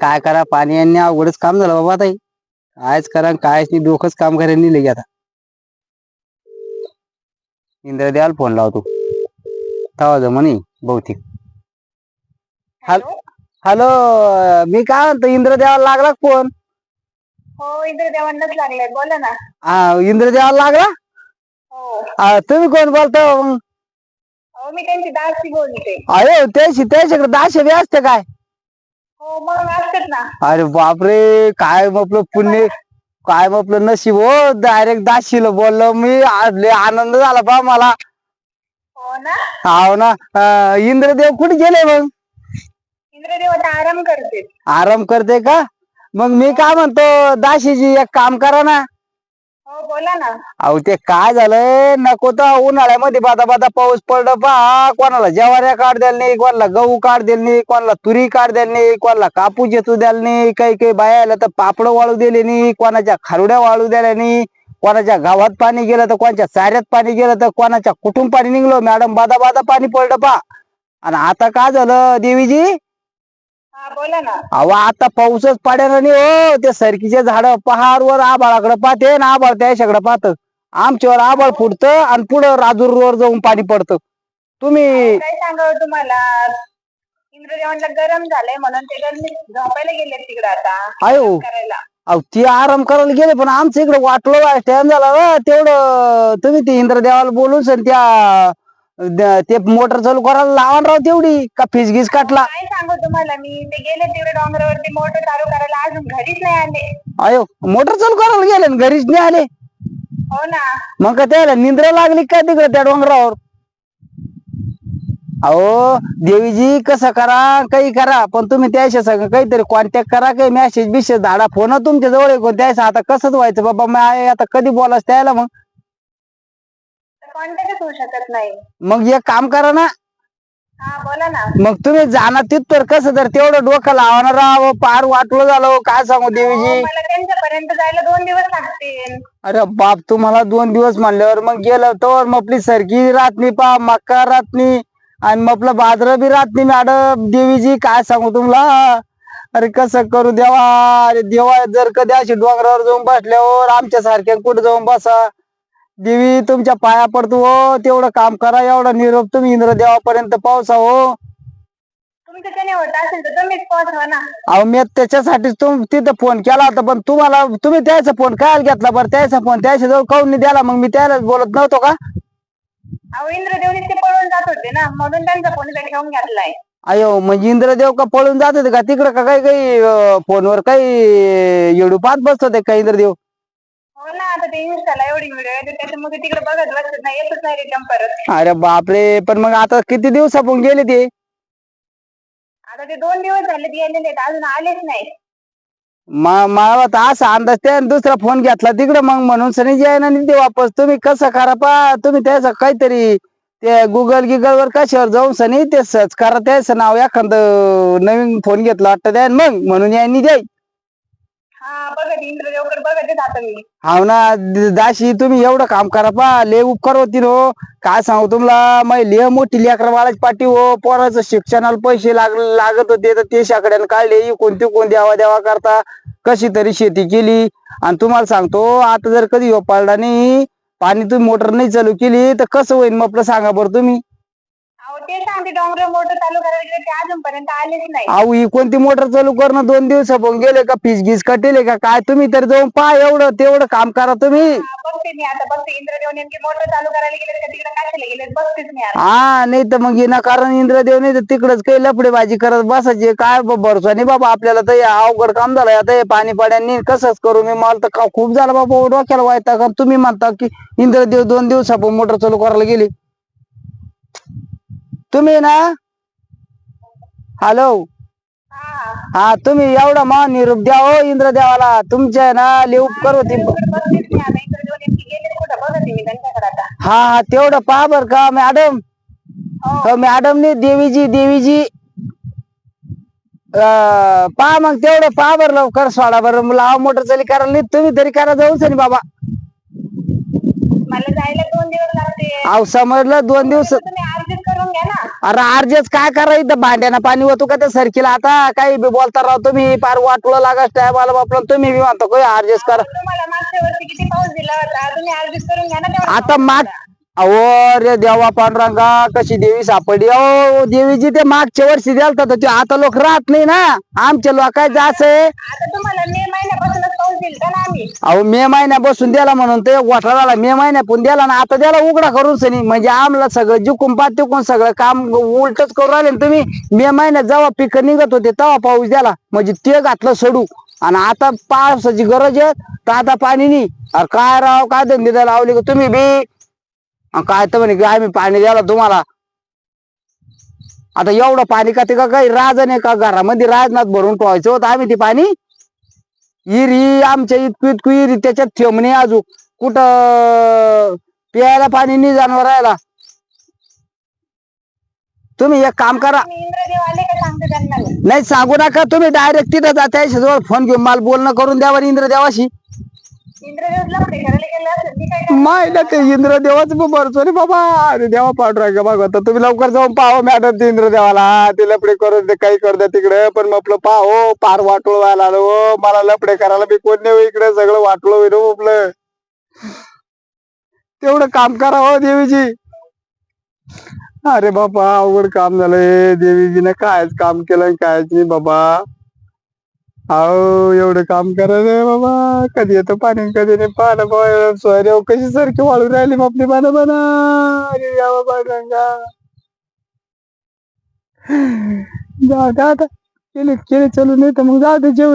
काय करा पाणी यांनी अवघडच काम झालं बाबा ताई कायच करा कायच नाही डोकंच काम करायला नाही लगे आता. इंद्रदेवाला फोन लावतो. तवा जमनी बहुतेक. हॅल- मी काय म्हणतो इंद्रदेवाला लागला का फोन हो इंद्र देवांनाच लागलाय बोला ना. हा इंद्रदेवाला लागला? हो. हा, तुम्ही कोण बोलता मग? हो मी त्यांची दासी बोलते. अरे त्याशी त्याच्याकडे दाशे बी असते काय? हो मग असतात ना. अरे बापरे काय म्हटलं पुण्य काय म्हटलं नशीब हो डायरेक्ट दाशीला बोललो मी आज लय आनंद झाला बा मला. हो ना? हाव ना. अं, इंद्रदेव कुठे गेले मग? इंद्रदेव आता आराम करते. आराम करते का? मग मी काय म्हणतो दाशीजी एक काम करा ना हो बोला ना. अहो ते काय झालंय नको तर उन्हाळ्यामध्ये बादा बादा पाऊस पडलं पा कोणाला जवाऱ्या काढ द्यायला नाही कोणाला गहू काढ द्यायला नाही कोणाला तुरी काढ द्यायला नाही कोणाला कापूस जेतू द्यायला नाही काही काही बायाला तर पापड वाळू दिले नाही कोणाच्या खारुड्या वाळू द्यायला नाही कोणाच्या गावात पाणी गेलं तर कोणाच्या चाऱ्यात पाणी गेलं तर कोणाच्या कुठून पाणी निघलो? मॅडम बादा बादा पाणी पडलं पा आणि आता काय झालं देवीजी? बोला ना. अहो आता पाऊसच पड्यानं नाही हो. ते सरकीचे झाड पहाडवर आबाळाकडे पाहते ना आबाळ त्याच्याकडे पाहत. आमच्यावर आबाळ फुटतं आणि पुढं राजूरवर जाऊन पाणी पडतं. तुम्ही काय सांगावं तुम्हाला? इंद्रदेवांना गरम झालंय म्हणून ते गरमी झोपायला गेले तिकडे आता. आयो करायला. अहो ती आराम करायला गेले पण आमचं इकडे वाटलं टाइम झाला ना तेवढं तुम्ही ते इंद्रदेवाला बोलून सन त्या द- ते मोटर चालू करायला लावा ना राव तेवढी. का फिसगीस काटला? काय सांगू तुम्हाला मी? ते गेले तिकडे डोंगरावरती मोटर चालू करायला. अजून घरीच नाही आले. अयो मोटर चालू करायला गेले घरीच नाही आले? हो ना. मग का त्याला निंद्र लागली काय तिकडे त्या डोंगरावर? अहो देवीजी कसं करा काही करा पण तुम्ही त्याच्या सगळं काहीतरी कॉन्टॅक्ट करा काही मेसेज बिसेज धाडा. फोन तुमच्या जवळ आहे त्याच्या आता कसंच व्हायचं बाबा मी आता कधी बोलास त्याला मग? कॉन्टॅक्टच होऊ शकत नाही. मग एक काम करा ना. हा बोला ना. मग तुम्ही जाणार तिथपर कसं तर तेवढं डोकं लावणार राव पार वाटलं झालं काय सांगू हो, देवीजी? मला त्यांच्यापर्यंत जायला दोन दिवस लागतील. अरे बाप तुम्हाला दोन दिवस म्हणल्यावर मग गेलं तर मग आपली सरकी राहत नाही पा मक्का राहत नाही. आणि मग आपलं बाजरं बी राहत नाही मॅडम. देवीजी काय सांगू तुम्हाला? अरे कसं करू देवा? अरे देवा जर कधी अशी डोंगरावर जाऊन बसल्यावर आमच्या सारख्या कुठे जाऊन बसा? देवी तुमच्या पाया पडतो हो. तेवढं काम करा एवढा निरोप तुम्ही इंद्र देवापर्यंत पावसा हो. तुमचं त्याने होत असेल तर तुम्हीच पोहोचवा ना. अहो मी त्याच्यासाठीच तुम तिथं फोन केला होता पण तुम्हाला तुम्ही त्याचा फोन काय घेतला बरं? त्याचा फोन त्याच्याजवळ काऊन नाही द्याला मग मी त्यालाच बोलत नव्हतो का? अहो इंद्रदेवनी ते पळून जात होते ना. म्हणून त्यांचा फोन इथे ठेवून घेतलाय. अयो म्हणजे इंद्रदेव का पळून जात होते का? तिकडं का काही काही अं, फोनवर काही येडू पाहत बसत होते का इंद्रदेव? हो ना आता ते इंस्टाला एवढी व्हिडिओ येते त्याच्यामुळे ते तिकडे बघत बसत नाही येतच नाही रिटर्न परत. अरे बापरे पण मग आता किती दिवसापून गेले ते? आता ते दोन दिवस झाले गेलेले आहेत, अजून आलेच नाही मा- मला तर असा अंदाज त्या दुसरा फोन घेतला तिकडं मग म्हणून सनी जायना नाही ते वापस. तुम्ही कसं करा पा तुम्ही त्याचं काहीतरी ते गुगल गिगल वर कशावर जाऊन सनी ते सर्च करा त्याचं नाव एखादं नवीन फोन घेतला वाटतं त्या मग म्हणून यांनी द्याय हा बघत बघतच आता मी. हाव ना द- दाशी तुम्ही एवढं काम करा पा लय उपकार होतील हो. काय सांगू तुम्हाला मै लय मोठी लेकरा बाळाची पाठी हो. पोराचं शिक्षणाला पैसे लाग लागत होते तर ते शाकड्यानं काढले कोणती कोण द्यावा द्यावा करता. कशी तरी शेती केली. आणि तुम्हाला सांगतो आता जर कधी हो पडला नाही पाणी तुम्ही मोटर नाही चालू केली तर कसं होईल मग आपलं सांगा बरं तुम्ही. अहो ते सांगते डोंगर मोटर चालू करायला गेले ते अजूनपर्यंत आलेच नाही. अहो ही कोणती मोटर चालू करणं दोन दिवस गेले का फीस गीस कटेले का? काय तुम्ही तर जाऊन पहा एवढं तेवढं काम करा तुम्ही. हा, बघते मी आता बघते इंद्रदेव नेमकी मोटर चालू करायला गेले का तिकडे कशाला गेले बघतेच मी आता. हा नाही तर मग येणार कारण इंद्रदेव नाही तर तिकडच काही लफडे भाजी करत बसायचे. काय ब- भरोसा नाही बाबा आपल्याला तर हे अवघड काम झालंय. आता हे पाणी पाड्यांनी कसंच करू मी? मला तर का खूप झालं बाबा डोक्याला व्हायचा का तुम्ही म्हणता की इंद्रदेव दोन दिवसापूर्वी मोटर चालू करायला गेली. तुम्ही ना? हॅलो हा तुम्ही एवढा मान निरूप द्या हो इंद्रदेवाला. तुमच्या ना मी त्यांच्याकडे आता हा हा तेवढं पहा बर का मॅडम. हो मॅडम ने देवीजी. देवीजी पहा मग तेवढं पहा बरं लवकर सोडा बरं. लावा मोटर चाली करायला नाही तुम्ही तरी करा जाऊच नाही बाबा. मला जायला दोन दिवस लागते अहो समजलं दोन दिवस अरे अर्जेस काय करायचं भांड्याना पाणी होतो का त्या सरकीला? आता काही बी बोलता राव तुम्ही पार वाटलं लागा टाइम आला बापला तुम्ही बी म्हणता काय अर्जेस करा. तुम्हाला मागच्या वर्षी किती पाऊस दिला होता? तुम्ही ऍडजस्ट करून घ्या ना तेवढा आता माग. अहो रे देवा पांडुरंगा कशी देवी सापडली. अहो देवीची ते मागच्या वर्षी द्यालता तर ते आता लोक राहत नाही ना. आमच्या लोकांचं असं आहे. आता तुम्हाला मे अहो मे महिन्या बसून द्याला म्हणून ते गोठा झाला मे महिन्या पण द्याला ना आता द्याला उघडा करून सनी म्हणजे आमला सगळं जिकून पात तिकून सगळं काम उलटच करून राहिले ना तुम्ही. मे महिन्यात जेव्हा पिक निघत होते तेव्हा पाऊस द्याला म्हणजे ते घातलं सडू. आणि आता पावसाची गरज आहे तर आता पाणी नाही. अरे काय राव काय धंदे द्यायला लावले का तुम्ही बी? काय तर म्हणे की आम्ही पाणी द्याला तुम्हाला. आता एवढं पाणी का ते का काही राज नाही का घरामध्ये? राजनाथ भरून ठेवायचं होतं. आम्ही ते पाणी इरी आमच्या इतकू इतकू इरी त्याच्यात ठेवणे अजून. कुठं प्यायला पाणी नाही जाणवर राहायला. तुम्ही एक काम करा. मी इंद्रदेव आले का सांगते त्यांना? मी. नाही सांगू नका. तुम्ही डायरेक्ट तिथं जा त्याच्याजवळ फोन घेऊन मला बोलणं करून द्यावर इंद्रदेवाशी. इंद्रदेव लफडे असेल मी काय माय ना ते इंद्रदेवाच भरतो रे बाबा. अरे देवा पाठवाय का बघ तुम्ही लवकर जाऊन पाहो हो मॅडम ते इंद्रदेवाला. ते लपडे करून दे काही कर दे तिकडे. पण मग पाहो हो, पार वाटोळ व्हायला आलो हो. मला लपडे करायला मी कोण नाही हो इकडे? सगळं वाटलं होईल हो आपलं. तेवढं काम करा हो देवीजी. अरे बाबा अवघड काम झालंय. देवीजीनं कायच काम केलं आणि कायच नाही बाबा. अहो एवढं काम करा रे बाबा. कधी येतो पाणी कधी नाही. पाहणं पाहिलं सोयरे कशी सारखी वाळून राहिली बापली बाना बाना अरे या बाबा गंगा. जाऊ दे आता. केले केले चालू नाही तर मग जाऊ दे जेव